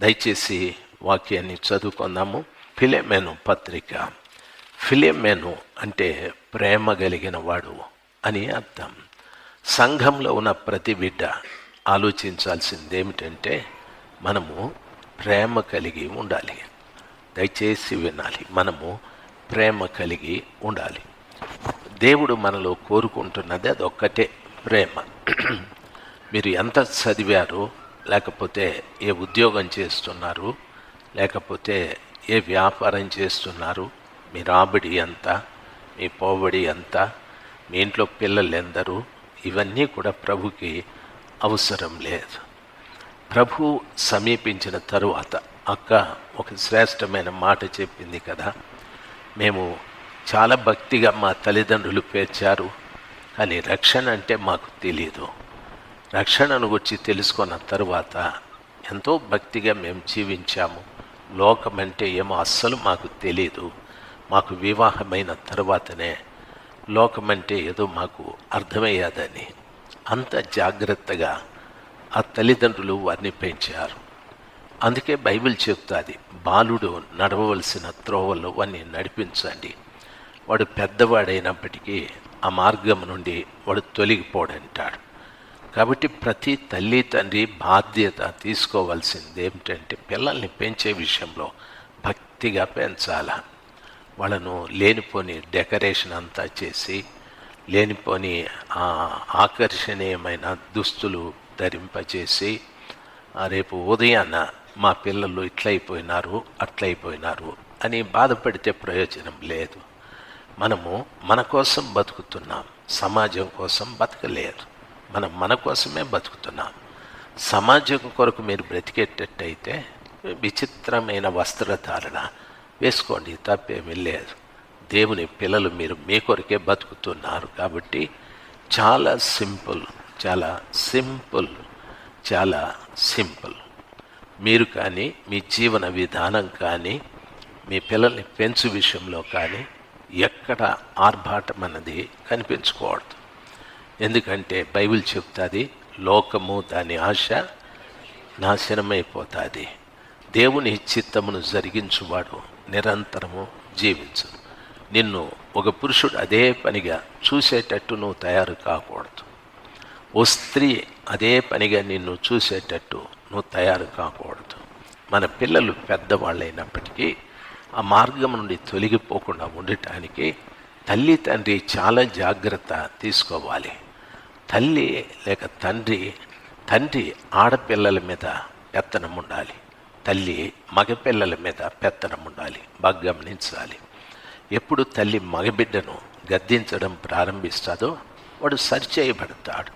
దయచేసి వాక్యాన్ని చదువుకుందాము. ఫిలెమెను పత్రిక. ఫిలెమెను అంటే ప్రేమ కలిగిన వాడు అని అర్థం. సంఘంలో ఉన్న ప్రతి బిడ్డ ఆలోచించాల్సింది ఏమిటంటే మనము ప్రేమ కలిగి ఉండాలి. దయచేసి వినాలి. మనము ప్రేమ కలిగి ఉండాలి. దేవుడు మనలో కోరుకుంటున్నది అదొక్కటే ప్రేమ. మీరు ఎంత చదివారో లేకపోతే ఏ ఉద్యోగం చేస్తున్నారు లేకపోతే ఏ వ్యాపారం చేస్తున్నారు మీ రాబడి ఎంత మీ పోబడి ఎంత మీ ఇంట్లో పిల్లలు ఎందరు ఇవన్నీ కూడా ప్రభుకి అవసరం లేదు. ప్రభు సమీపించిన తరువాత అక్క ఒక శ్రేష్టమైన మాట చెప్పింది కదా మేము చాలా భక్తిగా మా తల్లిదండ్రులు పేర్చారు కానీ రక్షణ అంటే మాకు తెలియదు రక్షణను గురించి తెలుసుకున్న తరువాత ఎంతో భక్తిగా మేము జీవించాము. లోకం అంటే ఏమో అస్సలు మాకు తెలియదు మాకు వివాహమైన తర్వాతనే లోకమంటే ఏదో మాకు అర్థమయ్యేదని అంత జాగ్రత్తగా ఆ తల్లిదండ్రులు వారిని పెంచారు. అందుకే బైబిల్ చెప్తుంది బాలుడు నడవవలసిన త్రోవల్లో వాడిని నడిపించండి. వాడు పెద్దవాడైనప్పటికీ ఆ మార్గం నుండి వాడు తొలగిపోడంటాడు. కాబట్టి ప్రతి తల్లి తండ్రి బాధ్యత తీసుకోవాల్సింది ఏమిటంటే పిల్లల్ని పెంచే విషయంలో భక్తిగా పెంచాల. వాళ్ళను లేనిపోని డెకరేషన్ అంతా చేసి లేనిపోని ఆ ఆకర్షణీయమైన దుస్తులు ధరింపచేసి రేపు ఉదయాన్న మా పిల్లలు ఇట్లయిపోయినారు అట్లయిపోయినారు అని బాధపడితే ప్రయోజనం లేదు. మనము మన కోసం బతుకుతున్నాం సమాజం కోసం బతకలేదు. మనం మన కోసమే బతుకుతున్నాం. సమాజం కొరకు మీరు బ్రతికేటట్టయితే విచిత్రమైన వస్త్రధారణ వేసుకోండి తప్పేమీ లేదు. దేవుని పిల్లలు మీరు మీ కొరకే బతుకుతున్నారు కాబట్టి చాలా సింపుల్ చాలా సింపుల్ చాలా సింపుల్. మీరు కానీ మీ జీవన విధానం కానీ మీ పిల్లల్ని పెంచు విషయంలో కానీ ఎక్కడ ఆర్భాటం అన్నది కనిపించకూడదు. ఎందుకంటే బైబిల్ చెప్తుంది లోకము దాని ఆశ నాశనమైపోతుంది. దేవుని చిత్తమును జరిగించువాడు నిరంతరము జీవించు నిన్ను ఒక పురుషుడు అదే పనిగా చూసేటట్టు నువ్వు తయారు కాకూడదు. ఓ స్త్రీ అదే పనిగా నిన్ను చూసేటట్టు నువ్వు తయారు కాకూడదు. మన పిల్లలు పెద్దవాళ్ళైనప్పటికీ ఆ మార్గం నుండి తొలగిపోకుండా ఉండటానికి తల్లి తండ్రి చాలా జాగ్రత్త తీసుకోవాలి. తల్లి లేక తండ్రి తండ్రి ఆడపిల్లల మీద పెత్తనం ఉండాలి. తల్లి మగపిల్లల మీద పెత్తనం ఉండాలి బాగా గమనించాలి ఎప్పుడు తల్లి మగబిడ్డను గద్దించడం ప్రారంభిస్తుందో వాడు సరిచేయబడతాడు.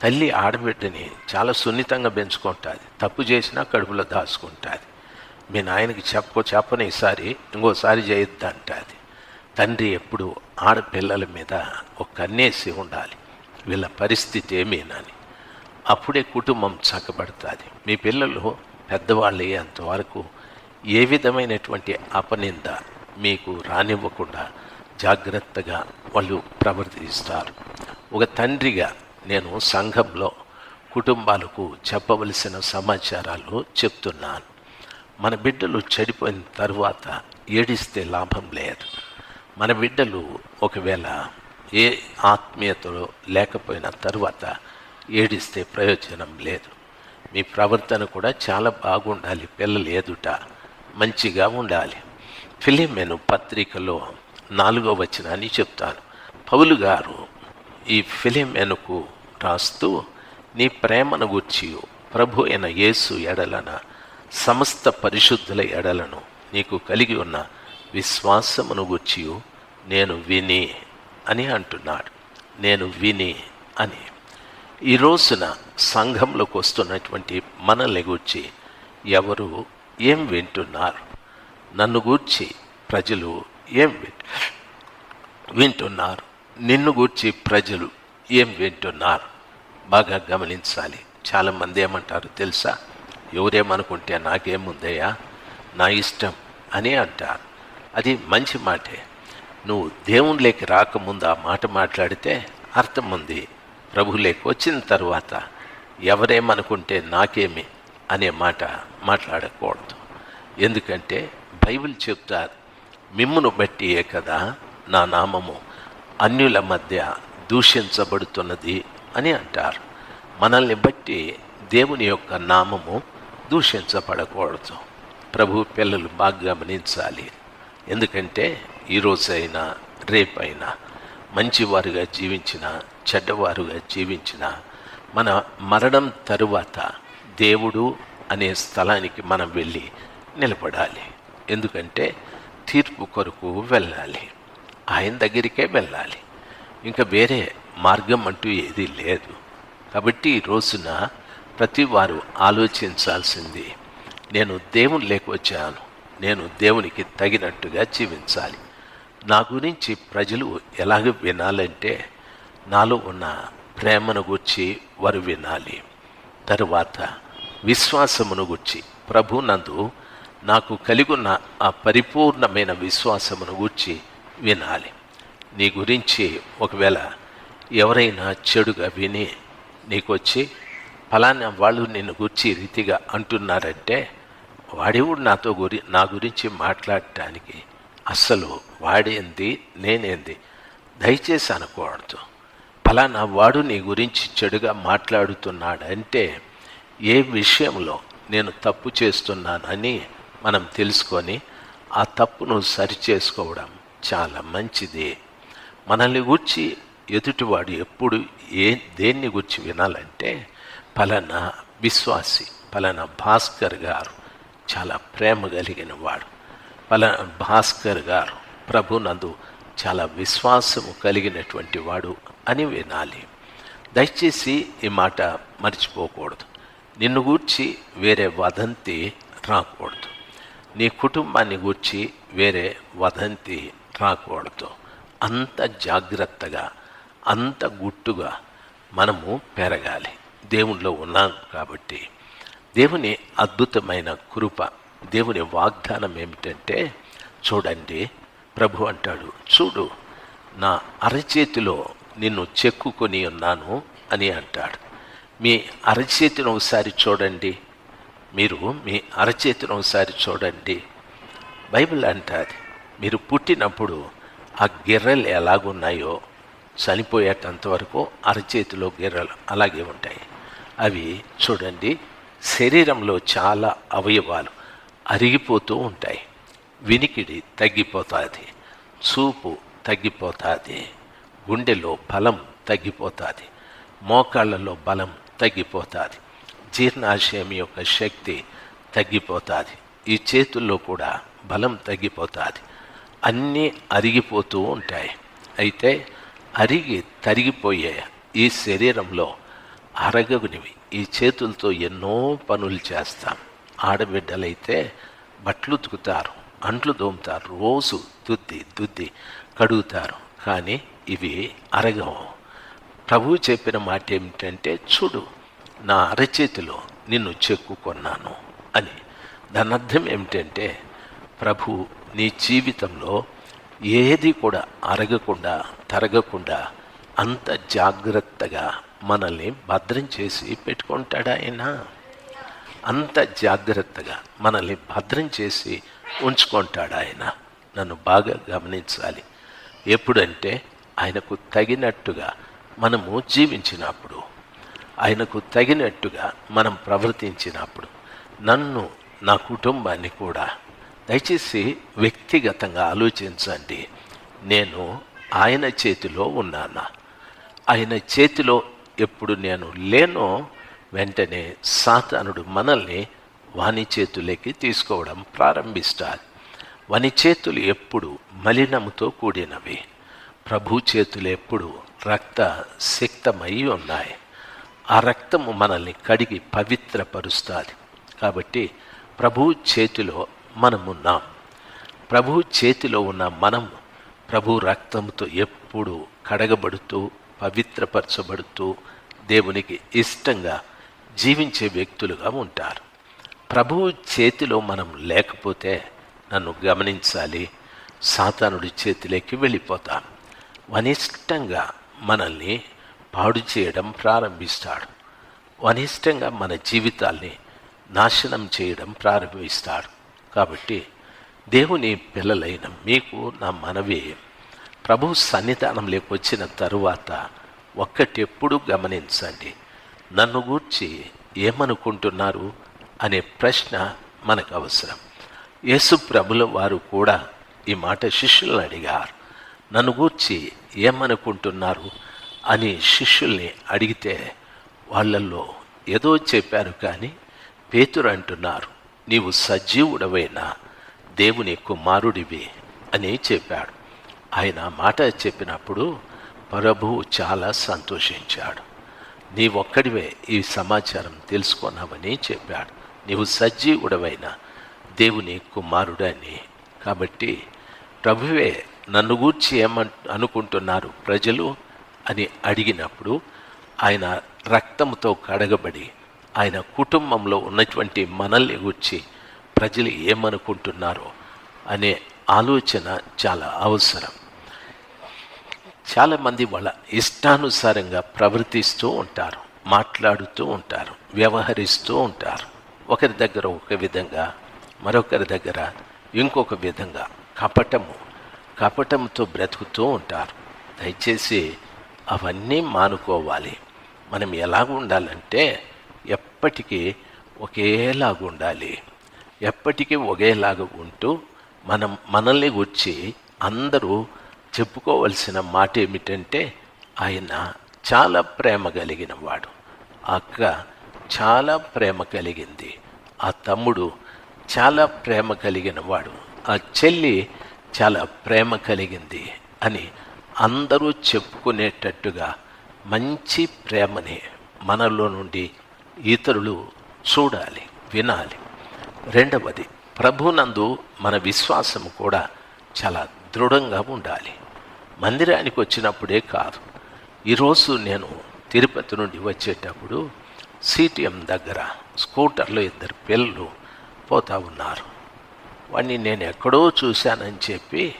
తల్లి ఆడబిడ్డని చాలా సున్నితంగా పెంచుకుంటుంది. తప్పు చేసినా కడుపులో దాచుకుంటుంది. మీ నాయనకి చెప్పో చెప్పని ఈసారి ఇంకోసారి చేయొద్దు అంటుంది తండ్రి ఎప్పుడు ఆడపిల్లల మీద ఒక కన్నేసి ఉండాలి. వీళ్ళ పరిస్థితి ఏమేనని అప్పుడే కుటుంబం చక్కబడుతుంది. మీ పిల్లలు పెద్దవాళ్ళు అయ్యేంతవరకు ఏ విధమైనటువంటి అపనింద మీకు రానివ్వకుండా జాగ్రత్తగా వాళ్ళు ప్రవర్తిస్తారు. ఒక తండ్రిగా నేను సంఘంలో కుటుంబాలకు చెప్పవలసిన సమాచారాలు చెప్తున్నాను. మన బిడ్డలు చెడిపోయిన తర్వాత ఏడిస్తే లాభం లేదు. మన బిడ్డలు ఒకవేళ ఏ ఆత్మీయతలో లేకపోయిన తర్వాత ఏడిస్తే ప్రయోజనం లేదు. మీ ప్రవర్తన కూడా చాలా బాగుండాలి పిల్లలు ఎదుట మంచిగా ఉండాలి. ఫిలిమెను పత్రికలో నాలుగో వచనాన్ని చెప్తాను. పౌలు గారు ఈ ఫిలిమెనుకు రాస్తూ నీ ప్రేమను గుర్చి ప్రభు అయిన యేసు ఎడలన సమస్త పరిశుద్ధుల ఎడలను నీకు కలిగి ఉన్న విశ్వాసమును గుర్చి నేను విని అని అంటున్నాడు. నేను విని అని. ఈ రోజున సంఘంలోకి వస్తున్నటువంటి మనల్ని గూర్చి ఎవరు ఏం వింటున్నారు? నన్ను గూర్చి ప్రజలు ఏం వింటు వింటున్నారు? నిన్ను గూర్చి ప్రజలు ఏం వింటున్నారు? బాగా గమనించాలి. చాలామంది ఏమంటారు తెలుసా? ఎవరేమనుకుంటే నాకేముందయ్యా? నా ఇష్టం అని అంటారు. అది మంచి మాటే. నువ్వు దేవునిలోకి రాకముందు ఆ మాట మాట్లాడితే అర్థం ఉంది ప్రభులేకి వచ్చిన తర్వాత ఎవరేమనుకుంటే నాకేమి అనే మాట మాట్లాడకూడదు. ఎందుకంటే బైబిల్ చెప్తారు మిమ్మును బట్టియే కదా నా నామము అన్యుల మధ్య దూషించబడుతున్నది అని అంటారు. మనల్ని బట్టి దేవుని యొక్క నామము దూషించబడకూడదు. ప్రభు పిల్లలు బాగా గమనించాలి. ఎందుకంటే ఈరోజైనా రేపైనా మంచివారుగా జీవించిన చెడ్డవారుగా జీవించిన మన మరణం తరువాత దేవుడు అనే స్థలానికి మనం వెళ్ళి నిలబడాలి. ఎందుకంటే తీర్పు కొరకు వెళ్ళాలి. ఆయన దగ్గరికే వెళ్ళాలి. ఇంకా వేరే మార్గం అంటూ ఏదీ లేదు. కాబట్టి ఈ రోజున ప్రతి వారు ఆలోచించాల్సింది నేను దేవుని లేకొచ్చాను నేను దేవునికి తగినట్టుగా జీవించాలి. నా గురించి ప్రజలు ఎలాగ వినాలంటే నాలో ఉన్న ప్రేమను గుర్చి వారు వినాలి. తరువాత విశ్వాసమును గుర్చి. ప్రభు నందు నాకు కలిగున్న ఆ పరిపూర్ణమైన విశ్వాసమును గుర్చి వినాలి. నీ గురించి ఒకవేళ ఎవరైనా చెడుగా విని నీకొచ్చి ఫలానా వాళ్ళు నిన్ను గుర్చి రీతిగా అంటున్నారంటే వాడేవుడు నాతో గురి నా గురించి మాట్లాడటానికి అస్సలు వాడేంది నేనేంది దయచేసి అనకూడదు ఫలానా వాడు నీ గురించి చెడుగా మాట్లాడుతున్నాడంటే ఏ విషయంలో నేను తప్పు చేస్తున్నానని మనం తెలుసుకొని ఆ తప్పును సరిచేసుకోవడం చాలా మంచిది. మనల్ని గుర్చి ఎదుటివాడు ఎప్పుడు ఏ దేన్ని గుర్చి వినాలంటే ఫలానా విశ్వాసి ఫలానా భాస్కర్ గారు చాలా ప్రేమ కలిగిన వాడు. ఫలానా భాస్కర్ గారు ప్రభునందు చాలా విశ్వాసము కలిగినటువంటి వాడు అని వినాలి. దయచేసి ఈ మాట మర్చిపోకూడదు. నిన్ను గూర్చి వేరే వదంతి రాకూడదు. నీ కుటుంబాన్ని గూర్చి వేరే వదంతి రాకూడదు. అంత జాగ్రత్తగా అంత గుట్టుగా మనము పెరగాలి. దేవునిలో ఉన్నాం కాబట్టి దేవుని అద్భుతమైన కృప దేవుని వాగ్దానం ఏమిటంటే చూడండి ప్రభు అంటాడు చూడు నా అరచేతిలో నిన్ను చెక్కుకొని ఉన్నాను అని అంటాడు. మీ అరచేతిని ఒకసారి చూడండి. మీరు మీ అరచేతిని ఒకసారి చూడండి. బైబిల్ అంటుంది మీరు పుట్టినప్పుడు ఆ గిర్రెలు ఎలాగున్నాయో చనిపోయేటంత వరకు అరచేతిలో గిర్రెలు అలాగే ఉంటాయి. అవి చూడండి శరీరంలో చాలా అవయవాలు అరిగిపోతూ ఉంటాయి. వినికిడి తగ్గిపోతుంది. చూపు తగ్గిపోతుంది. గుండెలో బలం తగ్గిపోతుంది. మోకాళ్ళలో బలం తగ్గిపోతుంది. జీర్ణాశయం యొక్క శక్తి తగ్గిపోతుంది. ఈ చేతుల్లో కూడా బలం తగ్గిపోతుంది. అన్నీ అరిగిపోతూ ఉంటాయి. అయితే అరిగి తరిగిపోయే ఈ శరీరంలో అరగనివి ఈ చేతులతో ఎన్నో పనులు చేస్తాం. ఆడబిడ్డలైతే బట్టలు ఉతుకుతారు అంట్లు దోముతారు రోజు దుద్ది దుద్ది కడుగుతారు. కానీ ఇవి అరగవు. ప్రభువు చెప్పిన మాట ఏమిటంటే చూడు నా అరచేతిలో నిన్ను చెక్కుకొన్నాను అని. దాని అర్థం ఏమిటంటే ప్రభు నీ జీవితంలో ఏది కూడా అరగకుండా తరగకుండా అంత జాగ్రత్తగా మనల్ని భద్రం చేసి పెట్టుకుంటాడు ఆయన అంత జాగ్రత్తగా మనల్ని భద్రం చేసి ఉంచుకుంటాడు ఆయన. నన్ను బాగా గమనించాలి. ఎప్పుడంటే ఆయనకు తగినట్టుగా మనము జీవించినప్పుడు ఆయనకు తగినట్టుగా మనం ప్రవర్తించినప్పుడు నన్ను నా కుటుంబాన్ని కూడా దయచేసి వ్యక్తిగతంగా ఆలోచించండి. నేను ఆయన చేతిలో ఉన్నానా? ఆయన చేతిలో ఎప్పుడు నేను లేనో వెంటనే సాతానుడు మనల్ని వాని చేతులకి తీసుకోవడం ప్రారంభిస్తారు వాని చేతులు ఎప్పుడు మలినముతో కూడినవి. ప్రభు చేతులు ఎప్పుడు రక్త సిక్తమై ఉన్నాయి. ఆ రక్తము మనల్ని కడిగి పవిత్రపరుస్తుంది. కాబట్టి ప్రభు చేతిలో మనమున్నాం. ప్రభు చేతిలో ఉన్న మనం ప్రభు రక్తంతో ఎప్పుడు కడగబడుతూ పవిత్రపరచబడుతూ దేవునికి ఇష్టంగా జీవించే వ్యక్తులుగా ఉంటారు. ప్రభువు చేతిలో మనం లేకపోతే నన్ను గమనించాలి సాతానుడి చేతిలోకి వెళ్ళిపోతాం వనిష్టంగా మనల్ని పాడు చేయడం ప్రారంభిస్తాడు. వనిష్టంగా మన జీవితాల్ని నాశనం చేయడం ప్రారంభిస్తాడు. కాబట్టి దేవుని పిల్లలైన మీకు నా మనవి ప్రభు సన్నిధానంలోకి వచ్చిన తరువాత ఒక్కటెప్పుడు గమనించండి. నన్ను గూర్చి ఏమనుకుంటున్నారు అనే ప్రశ్న మనకు అవసరం యేసు ప్రభుల వారు కూడా ఈ మాట శిష్యులను అడిగారు. నన్ను గూర్చి ఏమనుకుంటున్నారు అని శిష్యుల్ని అడిగితే వాళ్ళల్లో ఏదో చెప్పారు కానీ పేతురు అంటున్నారు నీవు సజీవుడవైన దేవుని కుమారుడివి అని చెప్పాడు. ఆయన మాట చెప్పినప్పుడు ప్రభువు చాలా సంతోషించాడు. నీవొక్కడివే ఈ సమాచారం తెలుసుకున్నావని చెప్పాడు. నీవు సజీవుడవైన దేవుని కుమారుడని. కాబట్టి ప్రభువే నన్ను గూర్చి ఏమన్ అనుకుంటున్నారు ప్రజలు? అని అడిగినప్పుడు ఆయన రక్తంతో కడగబడి ఆయన కుటుంబంలో ఉన్నటువంటి మనల్ని గూర్చి ప్రజలు ఏమనుకుంటున్నారో అనే ఆలోచన చాలా అవసరం. చాలామంది వాళ్ళ ఇష్టానుసారంగా ప్రవర్తిస్తూ ఉంటారు మాట్లాడుతూ ఉంటారు వ్యవహరిస్తూ ఉంటారు. ఒకరి దగ్గర ఒక విధంగా మరొకరి దగ్గర ఇంకొక విధంగా కపటము కపటంతో బ్రతుకుతూ ఉంటారు. దయచేసి అవన్నీ మానుకోవాలి. మనం ఎలాగ ఉండాలంటే ఎప్పటికీ ఒకేలాగా ఉండాలి. ఎప్పటికీ ఒకేలాగా ఉంటూ మనం మనల్ని గుర్చి అందరూ చెప్పుకోవలసిన మాట ఏమిటంటే ఆయన చాలా ప్రేమ కలిగిన వాడు. అక్క చాలా ప్రేమ కలిగింది. ఆ తమ్ముడు చాలా ప్రేమ కలిగిన వాడు. ఆ చెల్లి చాలా ప్రేమ కలిగింది అని అందరూ చెప్పుకునేటట్టుగా మంచి ప్రేమని మనలో నుండి ఇతరులు చూడాలి వినాలి. రెండవది ప్రభునందు మన విశ్వాసం కూడా చాలా దృఢంగా ఉండాలి. మందిరానికి వచ్చినప్పుడే కాదు. ఈరోజు నేను తిరుపతి నుండి వచ్చేటప్పుడు సిటిఎం దగ్గర స్కూటర్లో ఇద్దరు పిల్లలు పోతా ఉన్నారు. వాడిని నేను ఎక్కడో చూశానని చెప్పి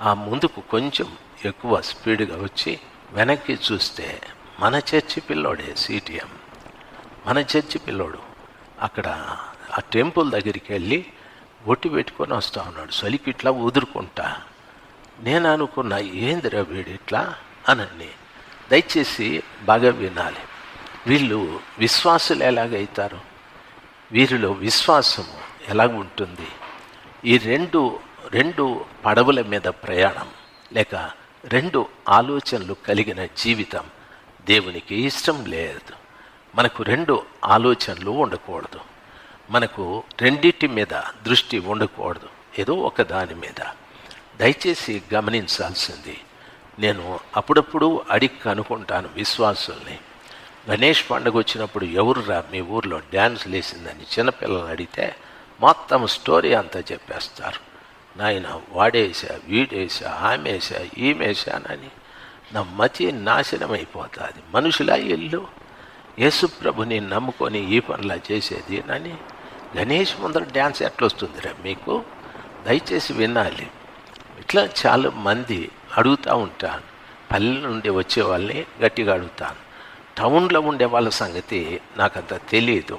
ఆ ముందుకు కొంచెం ఎక్కువ స్పీడ్గా వచ్చి వెనక్కి చూస్తే మన చర్చి పిల్లోడే సిటిఎం. మన చర్చి పిల్లోడు. అక్కడ ఆ టెంపుల్ దగ్గరికి వెళ్ళి ఒట్టి పెట్టుకొని వస్తూ ఉన్నాడు. చలికి ఇట్లా ఉదురుకుంటా నేను అనుకున్నా ఏందిరా వీడు ఇట్లా? అనండి దయచేసి బాగా వినాలి. వీళ్ళు విశ్వాసులు ఎలాగైతారు? వీరిలో విశ్వాసము ఎలాగ ఉంటుంది ఈ రెండు రెండు పడవల మీద ప్రయాణం లేక రెండు ఆలోచనలు కలిగిన జీవితం దేవునికి ఇష్టం లేదు. మనకు రెండు ఆలోచనలు ఉండకూడదు. మనకు రెండింటి మీద దృష్టి ఉండకూడదు. ఏదో ఒక దాని మీద. దయచేసి గమనించాల్సింది నేను అప్పుడప్పుడు అడిగి కనుక్కుంటాను విశ్వాసుల్ని. గణేష్ పండుగ వచ్చినప్పుడు ఎవరురా మీ ఊర్లో డ్యాన్స్ లేసిందని చిన్నపిల్లలు అడిగితే మొత్తం స్టోరీ అంతా చెప్పేస్తారు. నాయన వాడేసా వీడేసా ఆమెసా ఈమెసానని నా మతి నాశనం అయిపోతుంది మనుషులా ఇల్లు? యేసుప్రభుని నమ్ముకొని ఈ పనులా చేసేది అని గణేష్ ముందర డ్యాన్స్ ఎట్లొస్తుందిరా మీకు? దయచేసి వినాలి. ఇట్లా చాలా మంది అడుగుతూ ఉంటాను పల్లె నుండి వచ్చే వాళ్ళని గట్టిగా అడుగుతాను టౌన్లో ఉండే వాళ్ళ సంగతి నాకు అంత తెలియదు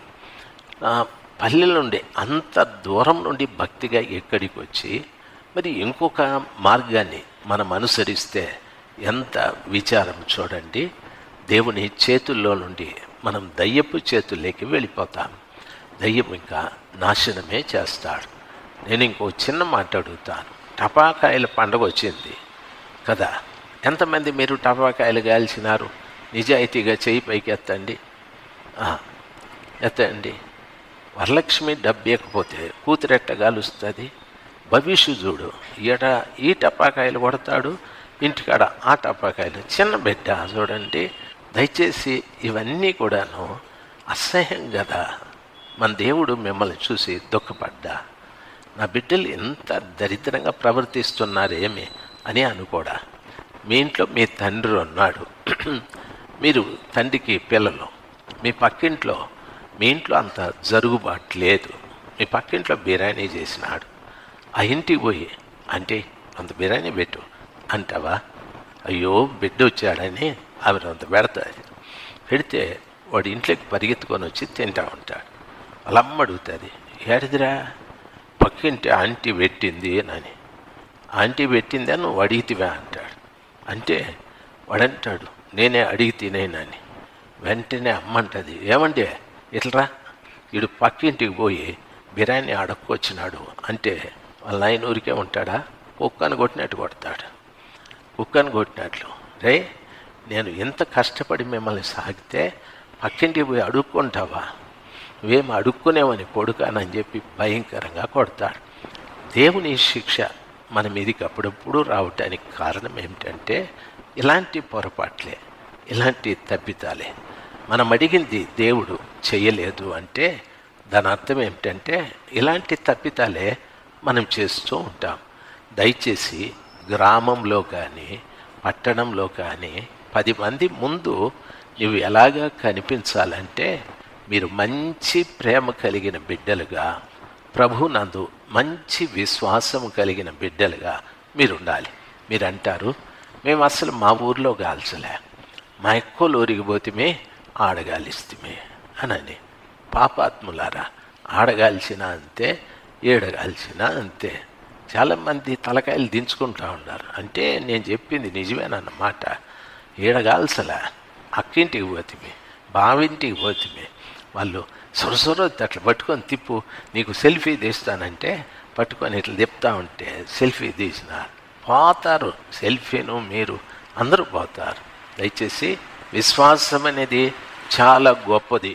పల్లెల నుండి అంత దూరం నుండి భక్తిగా ఎక్కడికి వచ్చి మరి ఇంకొక మార్గాన్ని మనం అనుసరిస్తే ఎంత విచారం చూడండి. దేవుని చేతుల్లో నుండి మనం దయ్యపు చేతుల్లోకి వెళ్ళిపోతాం. దయ్యం ఇంకా నాశనమే చేస్తాడు. నేను ఇంకో చిన్న మాట అడుగుతాను. టపాకాయల పండగ వచ్చింది. కదా? ఎంతమంది మీరు టపాకాయలు కాల్చినారు నిజాయితీగా చేయి పైకి ఎత్తండి. ఎత్తండి. వరలక్ష్మి డబ్బేకపోతే కూతురెట్ట గాలుస్తుంది? భవిష్యు చూడు. ఈడ ఈ టపాకాయలు కొడతాడు ఇంటికాడ ఆ టపాకాయలు. చిన్న బిడ్డ చూడండి. దయచేసి ఇవన్నీ కూడాను అసహ్యం కదా మన దేవుడు మిమ్మల్ని చూసి దుఃఖపడ్డా? నా బిడ్డలు ఎంత దరిద్రంగా ప్రవర్తిస్తున్నారేమి అని అనుకోడా. మీ ఇంట్లో మీ తండ్రి ఉన్నాడు. మీరు తండ్రికి పిల్లలు. మీ పక్కింట్లో మీ ఇంట్లో అంత జరుగుబాటు లేదు. మీ పక్కింట్లో బిర్యానీ చేసినాడు. ఆ ఇంటికి పోయి అంటే అంత బిర్యానీ పెట్టు. అంటావా? అయ్యో బిడ్డ వచ్చాడని ఆమె అంత పెడతాది. పెడితే వాడి ఇంట్లోకి పరిగెత్తుకొని వచ్చి తింటా ఉంటాడు. వాళ్ళమ్మ అడుగుతుంది ఏడిదిరా? పక్కింటి ఆంటీ పెట్టింది అని. ఆంటీ పెట్టిందా నువ్వు అడిగితివా అంటాడు. అంటే వాడంటాడు నేనే అడిగి తినేనని వెంటనే అమ్మంటది ఏమండి ఇట్లరా? వీడు పక్కింటికి పోయి బిర్యానీ అడక్కొచ్చినాడు అంటే వాళ్ళ ఆయన ఊరికే ఉంటాడా? కుక్కను కొట్టినట్టు కొడతాడు. కుక్కను కొట్టినట్లు రే నేను ఎంత కష్టపడి మిమ్మల్ని సాగితే పక్కింటికి పోయి అడుక్కుంటావా? నువ్వేం అడుక్కునేవని కొడుకానని చెప్పి భయంకరంగా కొడతాడు. దేవుని శిక్ష మన మీదకి అప్పుడప్పుడు రావటానికి కారణం ఏమిటంటే ఇలాంటి పొరపాట్లే ఇలాంటి తప్పితాలే. మనం అడిగింది దేవుడు చేయలేదు అంటే దాని అర్థం ఏమిటంటే ఇలాంటి తప్పితాలే మనం చేస్తూ ఉంటాం. దయచేసి గ్రామంలో కానీ పట్టణంలో కానీ పది మంది ముందు నువ్వు ఎలాగా కనిపించాలంటే మీరు మంచి ప్రేమ కలిగిన బిడ్డలుగా ప్రభు నందు మంచి విశ్వాసం కలిగిన బిడ్డలుగా మీరు ఉండాలి మీరు అంటారు మేము అసలు మా ఊర్లో గాల్చలే. మా ఎక్కువ ఊరికి పోతిమే అనని. పాపాత్ములారా ఆడగాల్చిన అంతే ఏడగాల్చిన అంతే. చాలామంది తలకాయలు దించుకుంటూ ఉన్నారు. అంటే నేను చెప్పింది నిజమేనన్నమాట. ఏడగాల్సలా అక్కింటికి పోతిమి బావింటికి పోతిమే వాళ్ళు సొరసొర అట్లా పట్టుకొని తిప్పు నీకు సెల్ఫీ తీస్తానంటే పట్టుకొని ఇట్లా తిప్పుతా ఉంటే సెల్ఫీ తీసిన పోతారు సెల్ఫీను మీరు అందరూ పోతారు. దయచేసి విశ్వాసం అనేది చాలా గొప్పది.